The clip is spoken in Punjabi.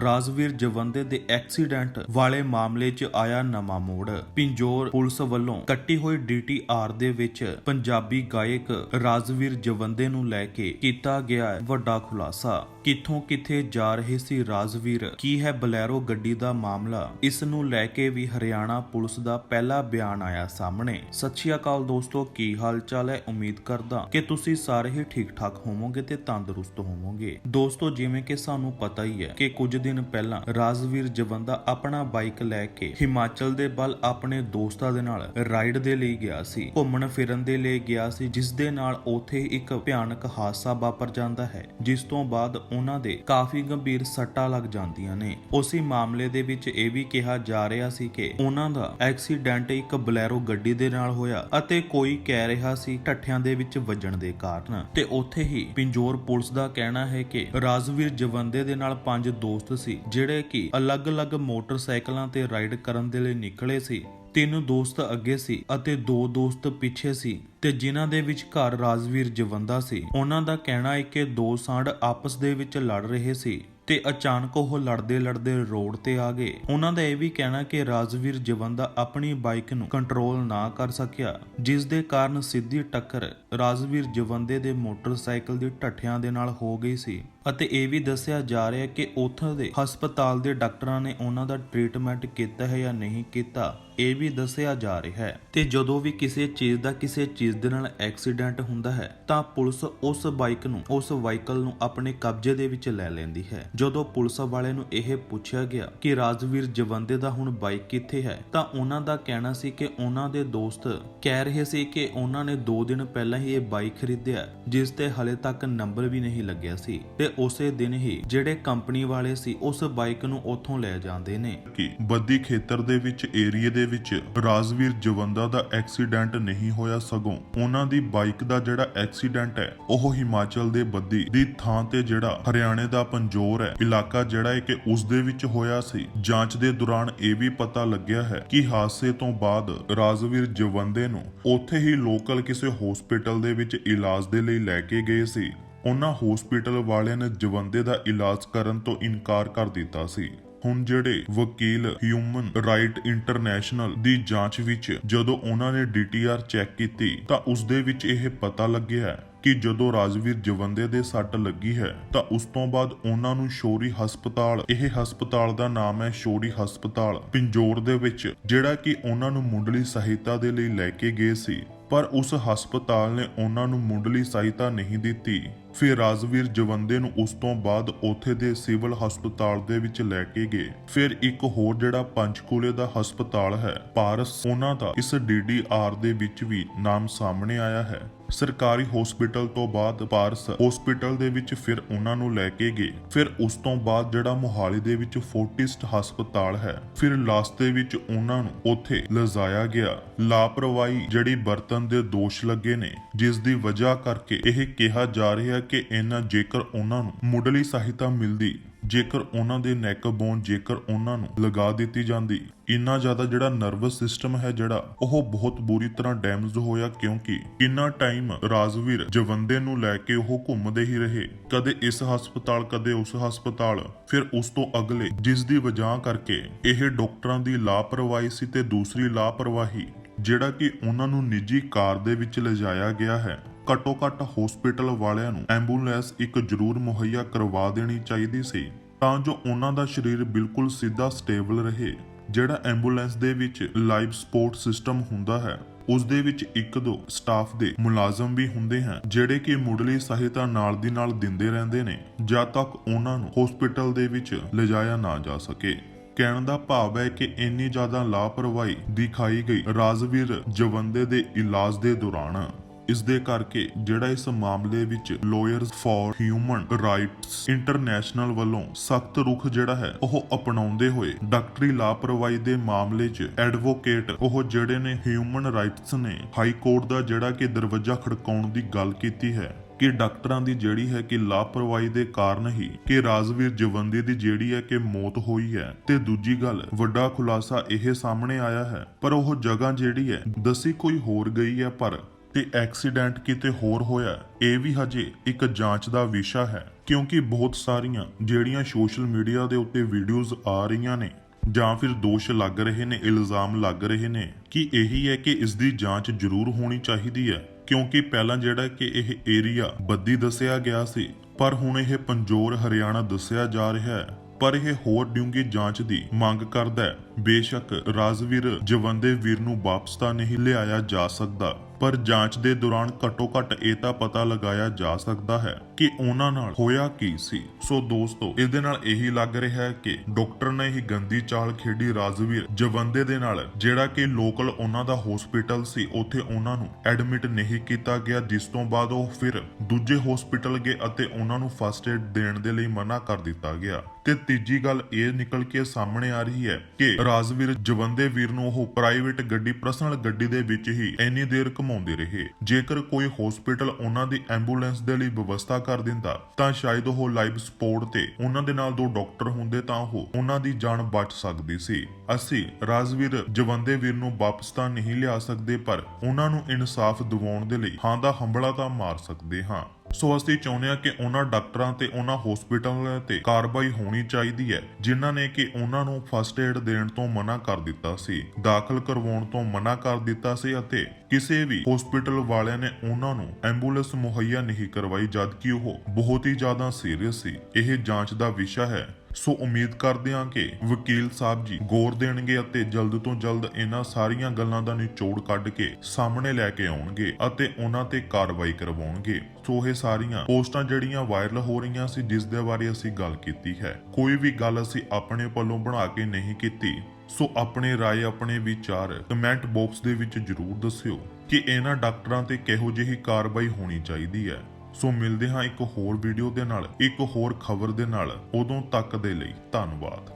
ਰਾਜਵੀਰ ਜਵੰਦੇ ਦੇ ਐਕਸੀਡੈਂਟ ਵਾਲੇ ਮਾਮਲੇ 'ਚ ਆਇਆ ਨਵਾਂ ਮੋੜ। ਪਿੰਜੋਰ ਪੁਲਿਸ ਵੱਲੋਂ ਕੱਟੀ ਹੋਈ ਡੀਟੀਆਰ ਦੇ ਵਿੱਚ ਪੰਜਾਬੀ ਗਾਇਕ ਰਾਜਵੀਰ ਜਵੰਦੇ ਨੂੰ ਲੈ ਕੇ ਕੀਤਾ ਗਿਆ ਵੱਡਾ ਖੁਲਾਸਾ। ਕਿੱਥੋਂ ਕਿੱਥੇ ਜਾ ਰਹੇ ਸੀ ਰਾਜਵੀਰ? ਕੀ ਹੈ ਬਲੈਰੋ ਗੱਡੀ ਦਾ ਮਾਮਲਾ? ਇਸ ਨੂੰ ਲੈ ਕੇ ਵੀ ਹਰਿਆਣਾ ਪੁਲਿਸ ਦਾ ਪਹਿਲਾ ਬਿਆਨ ਆਇਆ ਸਾਹਮਣੇ। ਸਤਿ ਸ਼੍ਰੀ ਅਕਾਲ ਦੋਸਤੋ, ਕੀ ਹਾਲ ਚਾਲ ਹੈ? ਉਮੀਦ ਕਰਦਾ ਕਿ ਤੁਸੀਂ ਸਾਰੇ ਹੀ ਠੀਕ ਠਾਕ ਹੋਵੋਗੇ ਤੇ ਤੰਦਰੁਸਤ ਹੋਵੋਗੇ। ਦੋਸਤੋ, ਜਿਵੇਂ ਕਿ ਸਾਨੂੰ ਪਤਾ ਹੀ ਹੈ ਕਿ ਕੁਝ ਦਿਨ ਪਹਿਲਾਂ ਰਾਜਵੀਰ ਜਵੰਦਾ ਆਪਣਾ ਬਾਈਕ ਲੈ ਕੇ ਹਿਮਾਚਲ ਦੇ ਵੱਲ ਆਪਣੇ ਦੋਸਤਾਂ ਦੇ ਨਾਲ ਰਾਈਡ ਦੇ ਲਈ ਗਿਆ ਸੀ। ਘੁੰਮਣ ਫਿਰਨ ਦੇ ਲਈ ਗਿਆ ਸੀ, ਜਿਸ ਦੇ ਨਾਲ ਉਥੇ ਇੱਕ ਭਿਆਨਕ ਹਾਦਸਾ ਵਾਪਰ ਜਾਂਦਾ ਹੈ, ਜਿਸ ਤੋਂ ਬਾਅਦ ਉਹਨਾਂ ਦੇ ਕਾਫੀ ਗੰਭੀਰ ਸੱਟਾਂ ਲੱਗ ਜਾਂਦੀਆਂ ਨੇ। ਉਸੇ ਮਾਮਲੇ ਦੇ ਵਿੱਚ ਇਹ ਵੀ ਕਿਹਾ ਜਾ ਰਿਹਾ ਸੀ ਕਿ ਉਹਨਾਂ ਦਾ ਐਕਸੀਡੈਂਟ ਇੱਕ ਬਲੈਰੋ ਗੱਡੀ ਦੇ ਨਾਲ ਹੋਇਆ ਅਤੇ ਕੋਈ ਕਹਿ ਰਿਹਾ ਸੀ ਠੱਠਿਆਂ ਦੇ ਵਿੱਚ ਵੱਜਣ ਦੇ ਕਾਰਨ। ਤੇ ਉੱਥੇ ਹੀ ਪਿੰਜੋਰ ਪੁਲਿਸ ਦਾ ਕਹਿਣਾ ਹੈ ਕਿ ਰਾਜਵੀਰ ਜਵੰਦੇ ਦੇ ਨਾਲ ਪੰਜ ਦੋਸਤ ਸੀ, ਜਿਹੜੇ ਕਿ ਅਲੱਗ-ਅਲੱਗ ਮੋਟਰਸਾਈਕਲਾਂ ਤੇ ਰਾਈਡ ਕਰਨ ਦੇ ਲਈ ਨਿਕਲੇ ਸੀ। ਤਿੰਨ ਦੋਸਤ ਅੱਗੇ ਸੀ ਅਤੇ ਦੋ ਦੋਸਤ ਪਿੱਛੇ ਸੀ ਤੇ ਜਿਨ੍ਹਾਂ ਦੇ ਵਿੱਚ ਘਰ ਰਾਜਵੀਰ ਜਵੰਦਾ ਸੀ। ਉਹਨਾਂ ਦਾ ਕਹਿਣਾ ਹੈ ਕਿ ਦੋ ਸਾਂਢ ਆਪਸ ਦੇ ਵਿੱਚ ਲੜ ਰਹੇ ਸੀ ਤੇ ਅਚਾਨਕ ਉਹ ਲੜਦੇ ਲੜਦੇ ਰੋਡ ਤੇ ਆ ਗਏ। ਉਹਨਾਂ ਦਾ ਇਹ ਵੀ ਕਹਿਣਾ ਕਿ ਰਾਜਵੀਰ ਜਵੰਦਾ ਆਪਣੀ ਬਾਈਕ ਨੂੰ ਕੰਟਰੋਲ ਨਾ ਕਰ ਸਕਿਆ, ਜਿਸ ਦੇ ਕਾਰਨ ਸਿੱਧੀ ਟੱਕਰ ਰਾਜਵੀਰ ਜਵੰਦੇ ਦੇ ਮੋਟਰਸਾਈਕਲ ਦੀ ਢੱਠਿਆਂ ਦੇ ਨਾਲ ਹੋ ਗਈ ਸੀ। ਅਤੇ ਇਹ ਵੀ ਦੱਸਿਆ ਜਾ ਰਿਹਾ ਕਿ ਉੱਥੋਂ ਦੇ ਹਸਪਤਾਲ ਦੇ ਡਾਕਟਰਾਂ ਨੇ ਉਹਨਾਂ ਦਾ ਟ੍ਰੀਟਮੈਂਟ ਕੀਤਾ ਹੈ ਜਾਂ ਨਹੀਂ ਕੀਤਾ, ਇਹ ਵੀ ਦੱਸਿਆ ਜਾ ਰਿਹਾ ਹੈ। ਤੇ ਜਦੋਂ ਵੀ ਕਿਸੇ ਚੀਜ਼ ਦਾ ਕਿਸੇ ਚੀਜ਼ ਦੇ ਨਾਲ ਐਕਸੀਡੈਂਟ ਹੁੰਦਾ ਹੈ, ਤਾਂ ਪੁਲਿਸ ਉਸ ਬਾਈਕ ਨੂੰ, ਉਸ ਵਾਹੀਕਲ ਨੂੰ ਆਪਣੇ ਕਬਜ਼ੇ ਦੇ ਵਿੱਚ ਲੈ ਲੈਂਦੀ ਹੈ। ਜਦੋਂ ਪੁਲਿਸ ਵਾਲੇ ਨੂੰ ਇਹ ਪੁੱਛਿਆ ਗਿਆ ਕਿ ਰਾਜਵੀਰ ਜਵੰਦੇ ਦਾ ਹੁਣ ਬਾਈਕ ਕਿੱਥੇ ਹੈ, ਤਾਂ ਉਹਨਾਂ ਦਾ ਕਹਿਣਾ ਸੀ ਕਿ ਉਹਨਾਂ ਦੇ ਦੋਸਤ ਕਹਿ ਰਹੇ ਸੀ ਕਿ ਉਹਨਾਂ ਨੇ 2 ਦਿਨ ਪਹਿਲਾਂ ਹੀ ਇਹ ਬਾਈਕ ਖਰੀਦਿਆ, ਜਿਸ ਤੇ ਹਲੇ ਤੱਕ ਨੰਬਰ ਵੀ ਨਹੀਂ ਲੱਗਿਆ ਸੀ। ਤੇ ਉਸੇ ਦਿਨ ਹੀ ਜਿਹੜੇ ਕੰਪਨੀ ਵਾਲੇ ਸੀ ਉਸ ਬਾਈਕ ਨੂੰ ਉੱਥੋਂ ਲੈ ਜਾਂਦੇ ਨੇ। ਕਿ ਬੱਦੀ ਖੇਤਰ ਦੇ ਵਿੱਚ ਏਰੀਏ ਦੇ ਵਿੱਚ ਰਾਜਵੀਰ ਜਵੰਦਾ ਦਾ ਐਕਸੀਡੈਂਟ ਨਹੀਂ ਹੋਇਆ ਸਗੋਂ ਉਹਨਾਂ ਦੀ ਬਾਈਕ ਦਾ ਜਿਹੜਾ ਐਕਸੀਡੈਂਟ ਹੈ, ਉਹ ਹਿਮਾਚਲ ਦੇ ਬੱਦੀ ਦੀ ਥਾਂ ਤੇ ਜਿਹੜਾ ਹਰਿਆਣੇ ਦਾ ਪੰਜੋਰ ਹੈ, ਇਲਾਕਾ ਜਿਹੜਾ ਹੈ ਕਿ ਉਸ ਦੇ ਵਿੱਚ ਹੋਇਆ ਸੀ। ਜਾਂਚ ਦੇ ਦੌਰਾਨ ਇਹ ਵੀ ਪਤਾ ਲੱਗਿਆ ਹੈ ਕਿ ਹਾਦਸੇ ਤੋਂ ਬਾਅਦ ਰਾਜਵੀਰ ਜਵੰਦੇ ਨੂੰ ਉੱਥੇ ਹੀ ਲੋਕਲ ਕਿਸੇ ਹਸਪੀਟਲ ਦੇ ਵਿੱਚ ਇਲਾਜ ਦੇ ਲਈ ਲੈ ਕੇ ਗਏ ਸੀ। ਉਹਨਾਂ ਹਸਪੀਟਲ ਵਾਲਿਆਂ ਨੇ ਜਵੰਦੇ ਦਾ ਇਲਾਜ ਕਰਨ ਤੋਂ ਇਨਕਾਰ ਕਰ ਦਿੱਤਾ ਸੀ। ਹੁਣ ਜਿਹੜੇ ਵਕੀਲ ਹਿਊਮਨ ਰਾਈਟ ਇੰਟਰਨੈਸ਼ਨਲ ਦੀ ਜਾਂਚ ਵਿੱਚ ਜਦੋਂ ਉਹਨਾਂ ਨੇ ਡੀਟੀਆਰ ਚੈੱਕ ਕੀਤੀ ਤਾਂ ਉਸ ਦੇ ਵਿੱਚ ਇਹ ਪਤਾ ਲੱਗਿਆ ਕਿ ਜਦੋਂ ਰਾਜਵੀਰ ਜਵੰਦੇ ਦੇ ਸੱਟ ਲੱਗੀ ਹੈ ਤਾਂ ਉਸ ਤੋਂ ਬਾਅਦ ਉਹਨਾਂ ਨੂੰ ਸ਼ੋਰੀ ਹਸਪਤਾਲ, ਇਹ ਹਸਪਤਾਲ ਦਾ ਨਾਮ ਹੈ ਸ਼ੋਰੀ ਹਸਪਤਾਲ, ਪਿੰਜੋਰ ਦੇ ਵਿੱਚ, ਜਿਹੜਾ ਕਿ ਉਹਨਾਂ ਨੂੰ ਮੁੱਢਲੀ ਸਹਾਇਤਾ ਦੇ ਲਈ ਲੈ ਕੇ ਗਏ ਸੀ। ਪਰ ਉਸ ਹਸਪਤਾਲ ਨੇ ਉਹਨਾਂ ਨੂੰ ਮੁੱਢਲੀ ਸਹਾਇਤਾ ਨਹੀਂ ਦਿੱਤੀ। ਫਿਰ ਰਾਜਵੀਰ ਜਵੰਦੇ ਨੂੰ ਉਸ ਤੋਂ ਬਾਅਦ ਉੱਥੇ ਦੇ ਸਿਵਲ ਹਸਪਤਾਲ ਦੇ ਵਿੱਚ ਲੈ ਕੇ ਗਏ। ਫਿਰ ਇੱਕ ਹੋਰ ਜਿਹੜਾ ਪੰਚਕੂਲੇ ਦਾ ਹਸਪਤਾਲ ਹੈ, ਪਾਰਸ, ਉਹਨਾਂ ਦਾ ਇਸ ਡੀਡੀਆਰ ਦੇ ਵਿੱਚ ਵੀ ਨਾਮ ਸਾਹਮਣੇ ਆਇਆ ਹੈ। ਸਰਕਾਰੀ ਹਸਪੀਟਲ ਤੋਂ ਬਾਅਦ ਪਾਰਸ ਹਸਪੀਟਲ ਦੇ ਵਿੱਚ ਫਿਰ ਉਹਨਾਂ ਨੂੰ ਲੈ ਕੇ ਗਏ। ਫਿਰ ਉਸ ਤੋਂ ਬਾਅਦ ਜਿਹੜਾ ਮੋਹਾਲੀ ਦੇ ਵਿੱਚ ਫੋਰਟਿਸਟ ਹਸਪਤਾਲ ਹੈ, ਫਿਰ ਲਾਸਤੇ ਵਿੱਚ ਉਹਨਾਂ ਨੂੰ ਉੱਥੇ ਲਜਾਇਆ ਗਿਆ। ਲਾਪਰਵਾਹੀ ਜਿਹੜੀ ਬਰਤਨ ਦੇ ਦੋਸ਼ ਲੱਗੇ ਨੇ, ਜਿਸ ਦੀ ਵਜ੍ਹਾ ਕਰਕੇ ਇਹ ਕਿਹਾ ਜਾ ਰਿਹਾ ਕਿ ਇਹਨਾਂ ਜੇਕਰ ਉਹਨਾਂ ਨੂੰ ਮੁੱਢਲੀ ਸਹਾਇਤਾ ਮਿਲਦੀ ਜੇਕਰ ਉਹਨਾਂ ਦੇ ਨੈਕ ਬੋਨ ਜੇਕਰ ਉਹਨਾਂ ਨੂੰ ਲਗਾ ਦਿੱਤੀ ਜਾਂਦੀ, ਇੰਨਾ ਜ਼ਿਆਦਾ ਜਿਹੜਾ ਨਰਵਸ ਸਿਸਟਮ ਹੈ ਜਿਹੜਾ, ਉਹ ਬਹੁਤ ਬੁਰੀ ਤਰ੍ਹਾਂ ਡੈਮੇਜ ਹੋਇਆ ਕਿਉਂਕਿ ਇੰਨਾ ਟਾਈਮ ਰਾਜਵੀਰ ਜਵੰਦੇ ਨੂੰ ਲੈ ਕੇ ਉਹ ਘੁੰਮਦੇ ਹੀ ਰਹੇ। ਕਦੇ ਇਸ ਹਸਪਤਾਲ, ਕਦੇ ਉਸ ਹਸਪਤਾਲ, ਫਿਰ ਉਸ ਤੋਂ ਅਗਲੇ, ਜਿਸ ਦੀ ਵਜ੍ਹਾ ਕਰਕੇ ਇਹ ਡਾਕਟਰਾਂ ਦੀ ਲਾਪਰਵਾਹੀ ਸੀ ਤੇ ਦੂਸਰੀ ਲਾਪਰਵਾਹੀ, ਜਿਹੜਾ ਕਿ ਉਹਨਾਂ ਨੂੰ ਨਿੱਜੀ ਕਾਰ ਦੇ ਵਿੱਚ ਲਿਜਾਇਆ ਗਿਆ ਹੈ। ਘੱਟੋ ਘੱਟ ਹਸਪੀਟਲ ਵਾਲਿਆਂ ਨੂੰ ਐਂਬੂਲੈਂਸ ਇੱਕ ਜ਼ਰੂਰ ਮੁਹੱਈਆ ਕਰਵਾ ਦੇਣੀ ਚਾਹੀਦੀ ਸੀ, ਤਾਂ ਜੋ ਉਹਨਾਂ ਦਾ ਸਰੀਰ ਬਿਲਕੁਲ ਸਿੱਧਾ ਸਟੇਬਲ ਰਹੇ, ਜਿਹੜਾ ਐਂਬੂਲੈਂਸ ਦੇ ਵਿੱਚ ਲਾਈਵ ਸਪੋਰਟ ਸਿਸਟਮ ਹੁੰਦਾ ਹੈ। ਉਸ ਦੇ ਵਿੱਚ ਇੱਕ ਦੋ ਸਟਾਫ ਦੇ ਮੁਲਾਜ਼ਮ ਵੀ ਹੁੰਦੇ ਹਨ, ਜਿਹੜੇ ਕਿ ਮੁੱਢਲੀ ਸਹਾਇਤਾ ਨਾਲ ਦੀ ਨਾਲ ਦਿੰਦੇ ਰਹਿੰਦੇ ਨੇ ਜਦ ਤੱਕ ਉਹਨਾਂ ਨੂੰ ਹਸਪੀਟਲ ਦੇ ਵਿੱਚ ਲਿਜਾਇਆ ਨਾ ਜਾ ਸਕੇ। ਕਹਿਣ ਦਾ ਭਾਵ ਹੈ ਕਿ ਇੰਨੀ ਜ਼ਿਆਦਾ ਲਾਪਰਵਾਹੀ ਦਿਖਾਈ ਗਈ ਰਾਜਵੀਰ ਜਵੰਦੇ ਦੇ ਇਲਾਜ ਦੇ ਦੌਰਾਨ। ਇਸ ਦੇ ਕਰਕੇ ਜਿਹੜਾ ਇਸ ਮਾਮਲੇ ਵਿੱਚ lawyers for human rights international ਵੱਲੋਂ ਸਖਤ ਰੁਖ ਜਿਹੜਾ ਹੈ, ਉਹ ਅਪਣਾਉਂਦੇ ਹੋਏ ਡਾਕਟਰੀ ਲਾਪਰਵਾਹੀ ਦੇ ਮਾਮਲੇ 'ਚ ਐਡਵੋਕੇਟ ਉਹ ਜਿਹੜੇ ਨੇ ਹਿਊਮਨ ਰਾਈਟਸ ਨੇ ਹਾਈ ਕੋਰਟ ਦਾ ਜਿਹੜਾ ਕਿ ਦਰਵਾਜ਼ਾ ਖੜਕਾਉਣ ਦੀ ਗੱਲ ਕੀਤੀ ਹੈ ਕਿ ਡਾਕਟਰਾਂ ਦੀ ਜਿਹੜੀ ਹੈ ਕਿ ਲਾਪਰਵਾਹੀ ਦੇ ਕਾਰਨ ਹੀ ਕਿ ਰਾਜਵੀਰ ਜਵੰਦੀ ਦੀ ਜਿਹੜੀ ਹੈ ਕਿ ਮੌਤ ਹੋਈ ਹੈ ਤੇ ਦੂਜੀ ਗੱਲ, ਵੱਡਾ ਖੁਲਾਸਾ ਇਹ ਸਾਹਮਣੇ ਆਇਆ ਹੈ, ਪਰ ਉਹ ਜਗ੍ਹਾ ਜਿਹੜੀ ਹੈ, ਦੱਸੀ ਕੋਈ ਹੋਰ ਗਈ ਹੈ, ਪਰ ਤੇ ਐਕਸੀਡੈਂਟ ਕਿਤੇ ਹੋਰ ਹੋਇਆ, ਇਹ ਵੀ ਹਜੇ ਇੱਕ ਜਾਂਚ ਦਾ ਵਿਸ਼ਾ ਹੈ, ਕਿਉਂਕਿ ਬਹੁਤ ਸਾਰੀਆਂ ਜਿਹੜੀਆਂ ਸੋਸ਼ਲ ਮੀਡੀਆ ਦੇ ਉੱਤੇ ਵੀਡੀਓਜ਼ ਆ ਰਹੀਆਂ ਨੇ, ਜਾਂ ਫਿਰ ਦੋਸ਼ ਲੱਗ ਰਹੇ ਨੇ, ਇਲਜ਼ਾਮ ਲੱਗ ਰਹੇ ਨੇ, ਕਿ ਇਹੀ ਹੈ ਕਿ ਇਸ ਦੀ ਜਾਂਚ ਜ਼ਰੂਰ ਹੋਣੀ ਚਾਹੀਦੀ ਹੈ, ਕਿਉਂਕਿ ਪਹਿਲਾਂ ਜਿਹੜਾ ਕਿ ਇਹ ਏਰੀਆ ਬੱਦੀ ਦੱਸਿਆ ਗਿਆ ਸੀ, ਪਰ ਹੁਣ ਇਹ ਪੰਜੋਰ ਹਰਿਆਣਾ ਦੱਸਿਆ ਜਾ ਰਿਹਾ ਹੈ, ਪਰ ਇਹ ਹੋਰ ਡੂੰਘੀ ਜਾਂਚ ਦੀ ਮੰਗ ਕਰਦਾ ਹੈ, ਬੇਸ਼ੱਕ ਰਾਜਵੀਰ ਜਵੰਦੇ ਵੀਰ ਨੂੰ ਵਾਪਸ ਤਾਂ ਨਹੀਂ ਲਿਆਇਆ ਜਾ ਸਕਦਾ। ਪਰ ਜਾਂਚ ਦੇ ਦੌਰਾਨ ਘੱਟੋ ਘੱਟ ਇਹ ਤਾਂ ਪਤਾ ਲਗਾਇਆ ਜਾ ਸਕਦਾ ਹੈ ਕਿ ਉਹਨਾਂ ਨਾਲ ਹੋਇਆ ਕੀ ਸੀ। ਸੋ ਦੋਸਤੋ, ਇਹਦੇ ਨਾਲ ਇਹੀ ਲੱਗ ਰਿਹਾ ਹੈ ਕਿ ਡਾਕਟਰ ਨੇ ਹੀ ਗੰਦੀ ਚਾਲ ਖੇਡੀ ਰਾਜਵੀਰ ਜਵੰਦੇ ਦੇ ਨਾਲ, ਜਿਹੜਾ ਕਿ ਲੋਕਲ ਉਹਨਾਂ ਦਾ ਹਸਪੀਟਲ ਸੀ, ਉੱਥੇ ਉਹਨਾਂ ਨੂੰ ਐਡਮਿਟ ਨਹੀਂ ਕੀਤਾ ਗਿਆ, ਜਿਸ ਤੋਂ ਬਾਅਦ ਉਹ ਫਿਰ ਦੂਜੇ ਹਸਪੀਟਲ ਗਏ ਅਤੇ ਉਹਨਾਂ ਨੂੰ ਫਸਟ ਏਡ ਦੇਣ ਦੇ ਲਈ ਮਨਾ ਕਰ ਦਿੱਤਾ ਗਿਆ। ਤੇ ਤੀਜੀ ਗੱਲ ਇਹ ਨਿਕਲ ਕੇ ਸਾਹਮਣੇ ਆ ਰਹੀ ਹੈ ਕਿ ਰਾਜਵੀਰ ਜਵੰਦੇ ਵੀਰ ਨੂੰ ਉਹ ਪ੍ਰਾਈਵੇਟ ਗੱਡੀ ਪਰਸਨਲ ਗੱਡੀ ਦੇ ਵਿੱਚ ਹੀ ਇੰਨੀ ਦੇਰ ਘੁਮਾਉਂਦੇ ਰਹੇ। ਜੇਕਰ ਕੋਈ ਹਸਪੀਟਲ ਉਹਨਾਂ ਦੀ ਐਂਬੂਲੈਂਸ ਦੇ ਲਈ ਵਿਵਸਥਾ ਕਰ ਦਿੰਦਾ, ਤਾਂ ਸ਼ਾਇਦ ਉਹ ਲਾਈਵ ਸਪੋਰਟ ਤੇ ਉਹਨਾਂ ਦੇ ਨਾਲ ਦੋ ਡਾਕਟਰ ਹੁੰਦੇ ਤਾਂ ਉਹ ਉਹਨਾਂ ਦੀ ਜਾਨ ਬਚ ਸਕਦੀ ਸੀ। ਅਸੀਂ ਰਾਜਵੀਰ ਜਵੰਦੇ ਵੀਰ ਨੂੰ ਵਾਪਸ ਤਾਂ ਨਹੀਂ ਲਿਆ ਸਕਦੇ, ਪਰ ਉਹਨਾਂ ਨੂੰ ਇਨਸਾਫ ਦਿਵਾਉਣ ਦੇ ਲਈ ਹਾਂ ਦਾ ਹੰਬਲਾ ਤਾਂ ਮਾਰ ਸਕਦੇ ਹਾਂ। ਸੋ ਅਸੀਂ ਚਾਹੁੰਦੇ ਹਾਂ ਕਿ ਉਹਨਾਂ ਡਾਕਟਰਾਂ ਤੇ ਉਹਨਾਂ ਹਸਪੀਟਲਾਂ ਤੇ ਕਾਰਵਾਈ ਹੋਣੀ ਚਾਹੀਦੀ ਹੈ, ਜਿਨ੍ਹਾਂ ਨੇ ਕਿ ਉਹਨਾਂ ਨੂੰ ਫਸਟ ਏਡ ਦੇਣ ਤੋਂ ਮਨਾ ਕਰ ਦਿੱਤਾ ਸੀ, ਦਾਖਲ ਕਰਵਾਉਣ ਤੋਂ ਮਨਾ ਕਰ ਦਿੱਤਾ ਸੀ ਅਤੇ ਕਿਸੇ ਵੀ ਹਸਪੀਟਲ ਵਾਲਿਆਂ ਨੇ ਉਹਨਾਂ ਨੂੰ ਐਂਬੂਲੈਂਸ ਮੁਹੱਈਆ ਨਹੀਂ ਕਰਵਾਈ ਜਦਕਿ ਉਹ ਬਹੁਤ ਹੀ ਜ਼ਿਆਦਾ ਸੀਰੀਅਸ ਸੀ। ਇਹ ਜਾਂਚ ਦਾ ਵਿਸ਼ਾ ਹੈ ਸੋ ਉਮੀਦ ਕਰਦੇ ਹਾਂ ਕਿ ਵਕੀਲ ਸਾਹਿਬ ਜੀ ਗੌਰ ਦੇਣਗੇ ਅਤੇ ਜਲਦ ਤੋਂ ਜਲਦ ਇਹਨਾਂ ਸਾਰੀਆਂ ਗੱਲਾਂ ਦਾ ਨਿਚੋੜ ਕੱਢ ਕੇ ਸਾਹਮਣੇ ਲੈ ਕੇ ਆਉਣਗੇ ਅਤੇ ਉਹਨਾਂ ਤੇ ਕਾਰਵਾਈ ਕਰਵਾਉਣਗੇ ਸੋ ਇਹ ਸਾਰੀਆਂ ਪੋਸਟਾਂ ਜਿਹੜੀਆਂ ਵਾਇਰਲ ਹੋ ਰਹੀਆਂ ਸੀ ਜਿਸ ਦੇ ਬਾਰੇ ਅਸੀਂ ਗੱਲ ਕੀਤੀ ਹੈ ਕੋਈ ਵੀ ਗੱਲ ਅਸੀਂ ਆਪਣੇ ਪੱਲੋਂ ਬਣਾ ਕੇ ਨਹੀਂ ਕੀਤੀ ਸੋ ਆਪਣੇ رائے ਆਪਣੇ ਵਿਚਾਰ ਕਮੈਂਟ ਬਾਕਸ ਦੇ ਵਿੱਚ ਜਰੂਰ ਦੱਸਿਓ ਕਿ ਇਹਨਾਂ ਡਾਕਟਰਾਂ ਤੇ ਕਿਹੋ ਜਿਹੀ ਕਾਰਵਾਈ ਹੋਣੀ ਚਾਹੀਦੀ ਹੈ ਸੋ ਮਿਲਦੇ ਹਾਂ ਇੱਕ ਹੋਰ ਵੀਡੀਓ ਦੇ ਨਾਲ, ਇੱਕ ਹੋਰ ਖਬਰ ਦੇ ਨਾਲ। ਉਦੋਂ ਤੱਕ ਦੇ ਲਈ ਧੰਨਵਾਦ।